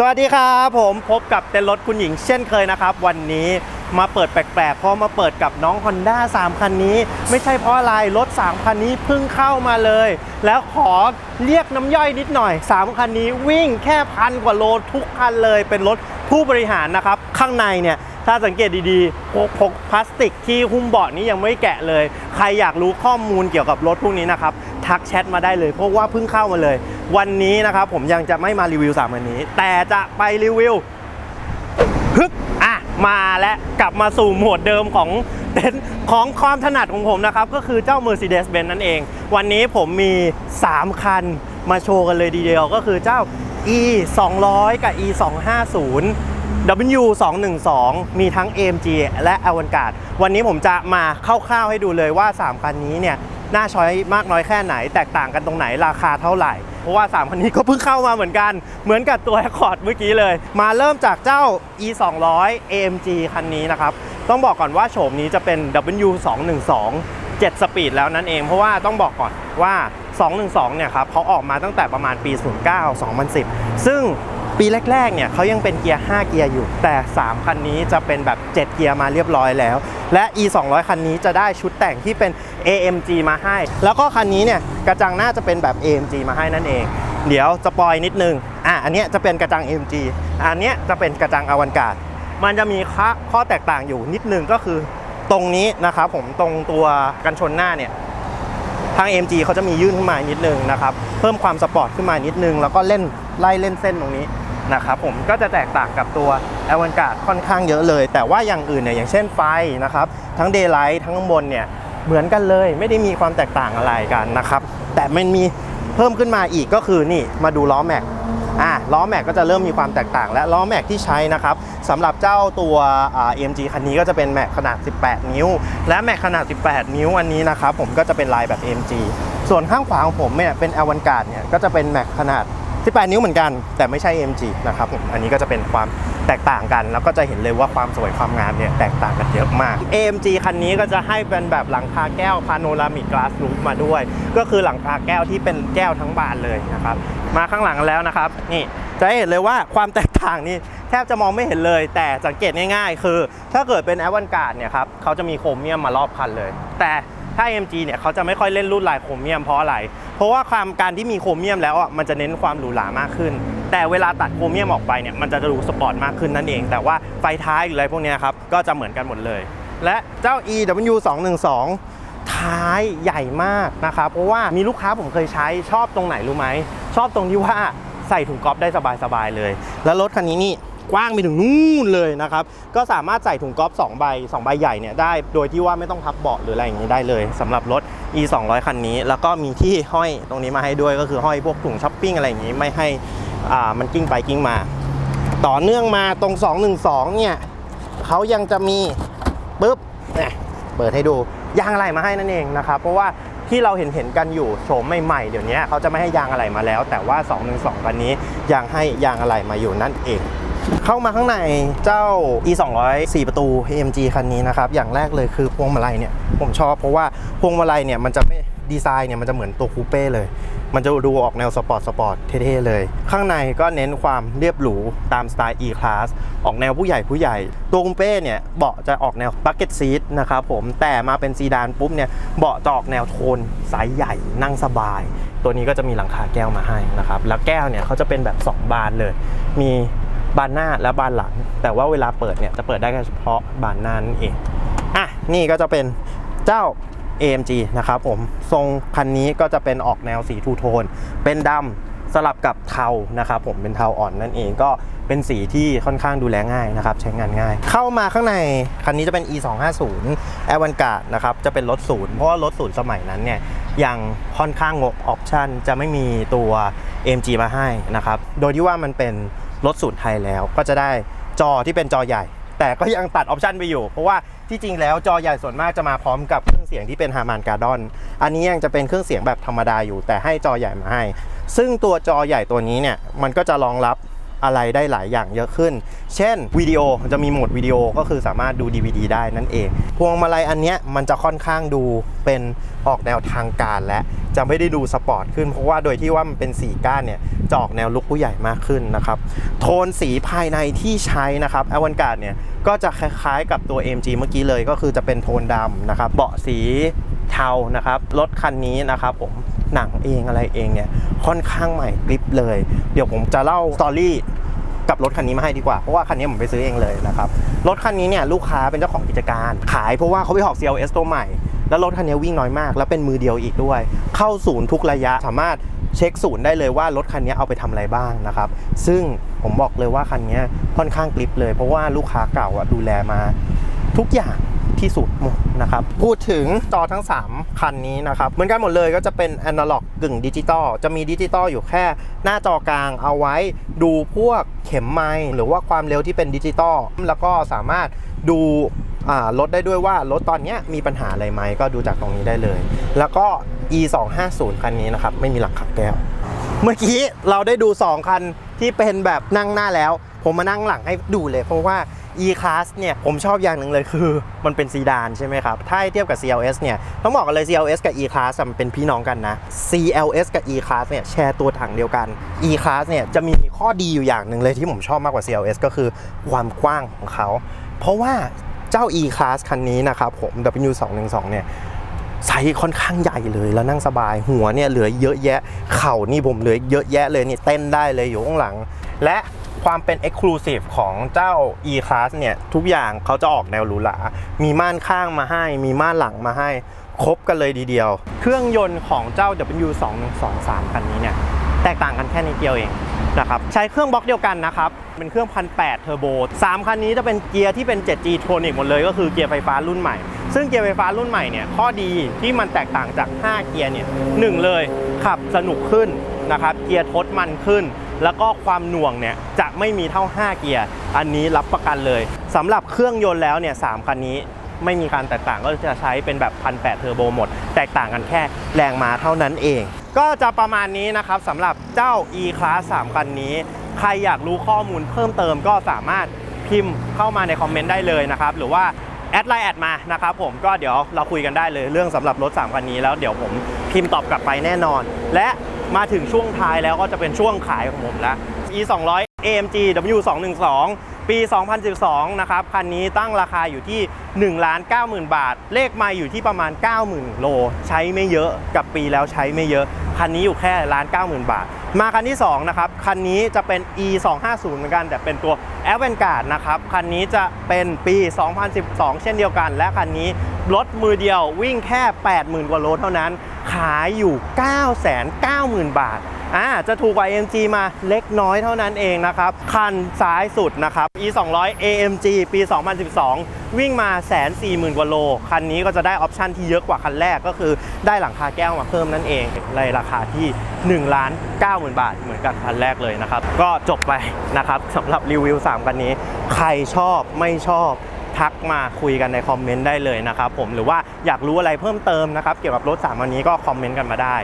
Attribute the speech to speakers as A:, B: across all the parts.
A: สวัสดีครับผมพบกับเต้นรถคุณหญิงเช่นเคยนะครับ วันนี้มาเปิดแปลกๆเพราะมาเปิดกับน้อง Honda 3 คันนี้ ไม่ใช่เพราะอะไรรถ 3 คันนี้เพิ่งเข้ามาเลย แล้วขอเรียกน้ำย่อยนิดหน่อย 3 คันนี้วิ่งแค่พันกว่าโลทุกคันเลย เป็นรถผู้บริหารนะครับ ข้างในเนี่ยถ้าสังเกตดีๆพกพกพลาสติกที่หุ้มเบาะนี้ยังไม่แกะเลย ใครอยากรู้ข้อมูลเกี่ยวกับรถพวกนี้นะครับทักแชทมาได้เลยเพราะว่าเพิ่งเข้ามาเลย วันนี้นะครับผมยังจะไม่มารีวิวสามวันนี้ แต่จะไปรีวิวฮึบอะมาและกลับมาสู่โหมดเดิมของเต็นของความถนัดของผมนะครับ ก็คือเจ้า Mercedes-Benz นั่นเอง วันนี้ผมมี 3 คันมาโชว์กันเลยดีเดียวก็คือเจ้า e 2 0 0กับ e 2 5 0 W 2 1 2มีทั้ง AMG และ a v a n g a r d วันนี้ผมจะมาคร่าวๆให้ดูเลยว่า 3 คันนี้เนี่ยน่าช้อยมากน้อยแค่ไหน แตกต่างกันตรงไหนราคาเท่าไหร่ เพราะว่า 3 คันนี้ก็เพิ่งเข้ามาเหมือนกัน เหมือนกับตัว Accord เมื่อกี้เลย มาเริ่มจากเจ้า e 2 0 0 AMG คันนี้นะครับ ต้องบอกก่อนว่าโฉมนี้จะเป็น W 2 1 2 7 สปีดแล้วนั่นเอง เพราะว่าต้องบอกก่อนว่า 212 เนี่ยครับเขาออกมาตั้งแต่ประมาณปี 09 2010 ซึ่ง ปีแรกๆเนี่ยเขายังเป็นเกียร์ 5 เกียร์อยู่ แต่ 3 คันนี้จะเป็นแบบ 7 เกียร์มาเรียบร้อยแล้ว และ e 200คันนี้จะได้ชุดแต่งที่เป็น AMG มาให้ แล้วก็คันนี้เนี่ยกระจังหน้าจะเป็นแบบ AMG มาให้นั่นเอง เดี๋ยวสปอยนิดนึงอะอันเนี้ยจะเป็นกระจัง AMG อันเนี้ยจะเป็นกระจังอวันการ์ดมันจะมีข้อข้อแตกต่างอยู่นิดนึงก็คือตรงนี้นะครับผมตรงตัวกันชนหน้าเนี่ยทาง AMG เขาจะมียื่นขึ้นมานิดนึงนะครับ เพิ่มความสปอร์ตขึ้นมานิดนึง แล้วก็เล่นไล่เล่นเส้นตรงนี้ นะครับผมก็จะแตกต่างกับตัว a v a n g a r d ค่อนข้างเยอะเลย แต่ว่าอย่างอื่นเนี่ยอย่างเช่นไฟนะครับทั้ง Daylight ทั้งข้างบนเนี่ยเหมือนกันเลยไม่ได้มีความแตกต่างอะไรกันนะครับแต่มันมีเพิ่มขึ้นมาอีกก็คือนี่มาดูล้อแม็กอะล้อแม็กก็จะเริ่มมีความแตกต่าง และล้อแม็กที่ใช้นะครับสำหรับเจ้าตัวเอ่า AMG คันนี้ก็จะเป็นแม็กขนาด 18 นิ้ว และแม็กขนาด 18 นิ้วอันนี้นะครับผมก็จะเป็นลายแบบ MG ส่วนข้างขวาของผมเนี่ยเป็น a v a n g a r d เนี่ยก็จะเป็นแม็กขนาด 18 นิ้วเหมือนกัน แต่ไม่ใช่ AMG นะครับผมอันนี้ก็จะเป็นความแตกต่างกัน แล้วก็จะเห็นเลยว่าความสวยความงามเนี่ยแตกต่างกันเยอะมาก AMG คันนี้ก็จะให้เป็นแบบหลังคาแก้วพาโนรามิกกลาสรูฟมาด้วย ก็คือหลังคาแก้วที่เป็นแก้วทั้งบานเลยนะครับมาข้างหลังแล้วนะครับนี่จะเห็นเลยว่าความแตกต่างนี่แทบจะมองไม่เห็นเลย แต่สังเกตง่าย ๆ คือ ถ้าเกิดเป็น a v a n g a r d เนี่ยครับเขาจะมีโครเมียมมารอบคันเลย แต่ ถ้า AMG เนี่ยเขาจะไม่ค่อยเล่นรุ่นลายโครเมียมเพราะอะไร เพราะว่าความการที่มีโครเมียมแล้วอะมันจะเน้นความหรูหรามากขึ้น แต่เวลาตัดโครเมียมออกไปเนี่ยมันจะดูสปอร์ตมากขึ้นนั่นเอง แต่ว่าไฟท้ายหรืออะไรพวกนี้ครับก็จะเหมือนกันหมดเลย และเจ้า EW 212ท้ายใหญ่มากนะครับ เพราะว่ามีลูกค้าผมเคยใช้ชอบตรงไหนรู้ไหม ชอบตรงที่ว่าใส่ถุงก๊อฟได้สบายๆเลย แล้วรถคันนี้นี่ กว้างไปถึงนู่นเลยนะครับ ก็สามารถใส่ถุงก๊อฟ2ใบ2ใบใหญ่เนี่ยได้โดยที่ว่าไม่ต้องพับเบาะหรืออะไรอย่างนี้ได้เลยสำหรับรถ e 2 0 0คันนี้ แล้วก็มีที่ห้อยตรงนี้มาให้ด้วยก็คือห้อยพวกถุงช้อปปิ้งอะไรอย่างนี้ไม่ให้อ่ามันกิ้งไปกิ้งมา ต่อเนื่องมาตรง 212 เนี่ยเขายังจะมีปุ๊บเนี่ยเปิดให้ดูยางอะไรมาให้นั่นเองนะครับเพราะว่าที่เราเห็นเห็นกันอยู่โฉมใหม่ๆเดี๋ยวนี้เขาจะไม่ให้ยางอะไรมาแล้ว แต่ว่า 212คันนี้ยังให้ยางอะไรมาอยู่นั่นเอง เข้ามาข้างในเจ้า e 2 0 4ประตู AMG คันนี้นะครับอย่างแรกเลยคือพวงมาลัยเนี่ยผมชอบเพราะว่าพวงมาลัยเนี่ยมันจะไม่ดีไซน์เนี่ยมันจะเหมือนตัวคูเป้เลย มันจะดูออกแนวสปอร์ตสปอร์ตเท่ๆเลย ข้างในก็เน้นความเรียบหรูตามสไตล์ E-Class ออกแนวผู้ใหญ่ผู้ใหญ่ ตัวคูเป้เนี่ยเบาะจะออกแนวบักเก็ตซีทนะครับผมแต่มาเป็นซีดานปุ๊บเนี่ยเบาะจะออกแนวโทนไซส์ใหญ่นั่งสบาย ตัวนี้ก็จะมีหลังคาแก้วมาให้นะครับแล้วแก้วเนี่ยเขาจะเป็นแบบ 2 บานเลย มี บานหน้าและบานหลัง แต่ว่าเวลาเปิดเนี่ยจะเปิดได้เฉพาะบานหน้านั่นเองอะนี่ก็จะเป็นเจ้า AMG นะครับผมทรงคันนี้ก็จะเป็นออกแนวสีทูโทน เป็นดำสลับกับเทานะครับผมเป็นเทาอ่อนนั่นเองก็เป็นสีที่ค่อนข้างดูแลง่ายนะครับ ใช้งานง่าย เข้ามาข้างใน คันนี้จะเป็น e 2 5 0 a v a n g a r d นะครับ จะเป็นรถศูนย์เพราะว่ารถศูนย์สมัยนั้นเนี่ยยังค่อนข้างงกออปชันจะไม่มีตัว AMG มาให้นะครับ โดยที่ว่ามันเป็น รถศูนย์ไทยแล้วก็จะได้จอที่เป็นจอใหญ่ แต่ก็ยังตัดออปชันไปอยู่ เพราะว่าที่จริงแล้วจอใหญ่ส่วนมากจะมาพร้อมกับเครื่องเสียงที่เป็นฮาร์มานการ์ดอน อันนี้ยังจะเป็นเครื่องเสียงแบบธรรมดาอยู่ แต่ให้จอใหญ่มาให้ ซึ่งตัวจอใหญ่ตัวนี้เนี่ยมันก็จะรองรับ อะไรได้หลายอย่างเยอะขึ้น เช่นวิดีโอจะมีโหมดวิดีโอก็คือสามารถดู DVD ได้นั่นเอง พวงมาลัยอันเนี้ยมันจะค่อนข้างดูเป็นออกแนวทางการและจะไม่ได้ดูสปอร์ตขึ้นเพราะว่าโดยที่ว่ามันเป็นสีก้านเนี่ยจออกแนวลุกผู้ใหญ่มากขึ้นนะครับโทนสีภายในที่ใช้นะครับอวันการ์ดเนี่ยก็จะคล้ายๆกับตัว AMG เมื่อกี้เลยก็คือจะเป็นโทนดำนะครับเบาะสีเทานะครับรถคันนี้นะครับผม หนังเองอะไรเองเนี่ยค่อนข้างใหม่กริบเลย เดี๋ยวผมจะเล่าสตอรี่กับรถคันนี้มาให้ดีกว่า เพราะว่าคันนี้ผมไปซื้อเองเลยนะครับ รถคันนี้เนี่ยลูกค้าเป็นเจ้าของกิจการ ขายเพราะว่าเขาไปออก CLS ตัวใหม่ แล้วรถคันนี้วิ่งน้อยมาก แล้วเป็นมือเดียวอีกด้วย เข้าศูนย์ทุกระยะสามารถเช็คศูนย์ได้เลยว่ารถคันนี้เอาไปทำอะไรบ้างนะครับ ซึ่งผมบอกเลยว่าคันนี้ค่อนข้างกริบเลย เพราะว่าลูกค้าเก่าดูแลมาทุกอย่าง ที่สุดหมดนะครับ พูดถึงจอทั้ง 3 คันนี้นะครับ เหมือนกันหมดเลยก็จะเป็นแอนาล็อกกึ่งดิจิตอลจะมีดิจิตอลอยู่แค่หน้าจอกลางเอาไว้ดูพวกเข็มไมล์หรือว่าความเร็วที่เป็นดิจิตอลแล้วก็สามารถดูรถได้ด้วยว่ารถตอนนี้มีปัญหาอะไรไหมก็ดูจากตรงนี้ได้เลย แล้วก็ e 2 5 0คันนี้นะครับ ไม่มีหลังขับแก้ว เมื่อกี้เราได้ดู 2 คันที่เป็นแบบนั่งหน้าแล้ว ผมมานั่งหลังให้ดูเลย เพราะว่า E-Class เนี่ยผมชอบอย่างหนึ่งเลยคือมันเป็นซีดานใช่ไหมครับ ถ้าเทียบกับ CLS เนี่ยต้องบอกกันเลย CLS กับ E-Class มันเป็นพี่น้องกันนะ CLS กับ E-Class เนี่ยแชร์ตัวถังเดียวกัน E-Class เนี่ยจะมีข้อดีอยู่อย่างหนึ่งเลยที่ผมชอบมากกว่า CLS ก็คือความกว้างของเขา เพราะว่าเจ้า E-Class คันนี้นะครับผม W212 เนี่ยไซส์ค่อนข้างใหญ่เลยแล้วนั่งสบายหัวเนี่ยเหลือเยอะแยะ เข่านี่ผมเหลือเยอะแยะเลยนี่เต้นได้เลยอยู่ข้างหลัง และ ความเป็น Exclusive ของเจ้า E-Class เนี่ย ทุกอย่างเขาจะออกแนวหรูหรา มีม่านข้างมาให้ มีม่านหลังมาให้ ครบกันเลยดีเดียว เครื่องยนต์ของเจ้า W2123 คันนี้เนี่ย แตกต่างกันแค่นิดเดียวเองนะครับใช้เครื่องบล็อกเดียวกันนะครับ เป็นเครื่องพันแเทอร์โบ3คันนี้จะเป็นเกียร์ที่เป็น 7G Tronic หมดเลยก็คือเกียร์ไฟฟ้ารุ่นใหม่ ซึ่งเกียร์ไฟฟ้ารุ่นใหม่เนี่ยข้อดีที่มันแตกต่างจาก 5 เกียร์เนี่ยหนึ่งเลยขับสนุกขึ้นนะครับเกียร์ทดมันขึ้น แล้วก็ความหน่วงเนี่ยจะไม่มีเท่า 5 เกียร์ อันนี้รับประกันเลยสำหรับเครื่องยนต์แล้วเนี่ยสามคันนี้ไม่มีการแตกต่างก็จะใช้เป็นแบบพันแเทอร์โบหมด แตกต่างกันแค่แรงม้าเท่านั้นเอง ก็จะประมาณนี้นะครับสำหรับเจ้า e-class 3 คันนี้ ใครอยากรู้ข้อมูลเพิ่มเติมก็สามารถพิมพ์เข้ามาในคอมเมนต์ได้เลยนะครับ หรือว่า แอดไลน์แอดมานะครับผมก็เดี๋ยวเราคุยกันได้เลยเรื่องสำหรับรถ3คันนี้แล้วเดี๋ยวผมพิมพ์ตอบกลับไปแน่นอน และมาถึงช่วงท้ายแล้วก็จะเป็นช่วงขายของผมแล้ว e 2 0 0 AMG W 2 1 2ปี 2012 นะครับ คันนี้ตั้งราคาอยู่ที่1ล้าน90,000 บาท เลขไม่อยู่ที่ประมาณ 90,000 โล ใช้ไม่เยอะกับปีแล้วใช้ไม่เยอะ คันนี้อยู่แค่ล้าน90,000 บาท มาคันที่ 2 นะครับ คันนี้จะเป็น e 2 5 0เหมือนกัน แต่เป็นตัว a v a n g a r d นะครับ คันนี้จะเป็นปี 2012 เช่นเดียวกัน และคันนี้รถมือเดียววิ่งแค่ 80,000 กว่าโลเท่านั้น ขายอยู่ 990,000 บาท อ่าจะถูกกว่า AMG มาเล็กน้อยเท่านั้นเองนะครับ คันซ้ายสุดนะครับ e 2 0 0 AMG ปี 2012 วิ่งมาแสนสี่หมื่นกว่าโล คันนี้ก็จะได้ออปชันที่เยอะกว่าคันแรกก็คือได้หลังคาแก้วมาเพิ่มนั่นเองในราคาที่1ล้าน9 0,000บาทเหมือนกับคันแรกเลยนะครับ ก็จบไปนะครับสำหรับรีวิว3คันนี้ ใครชอบไม่ชอบทักมาคุยกันในคอมเมนต์ได้เลยนะครับผมหรือว่าอยากรู้อะไรเพิ่มเติมนะครับเกี่ยวกับรถ3อันนี้ก็คอมเมนต์กันมาได้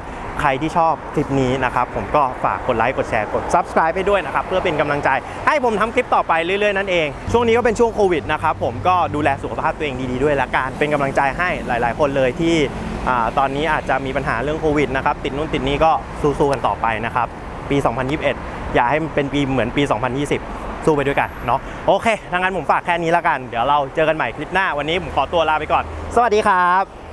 A: รที่ชอบคลิปนี้นะครับผมก็ฝากกดไลค์กดแชร์กด Subscribe ไปด้วยนะครับเพื่อเป็นกำลังใจ ให้ผมทำคลิปต่อไปเรื่อยๆนั่นเอง ช่วงนี้ก็เป็นช่วงโควิดนะครับผมก็ดูแลสุขภาพตัวเองดีๆด้วยละกันเป็นกำลังใจให้หลาย ๆ คนเลยที่ตอนนี้อาจจะมีปัญหาเรื่องโควิดนะครับติดนู่นติดนี้ก็สู้ๆกันต่อไปนะครับปี 2021 อย่าให้มันเป็นปีเหมือนปี 2020 สู้ไปด้วยกันเนาะโอเคถ้างั้นผมฝากแค่นี้แล้วกัน เดี๋ยวเราเจอกันใหม่คลิปหน้าวันนี้ผมขอตัวลาไปก่อน สวัสดีครับ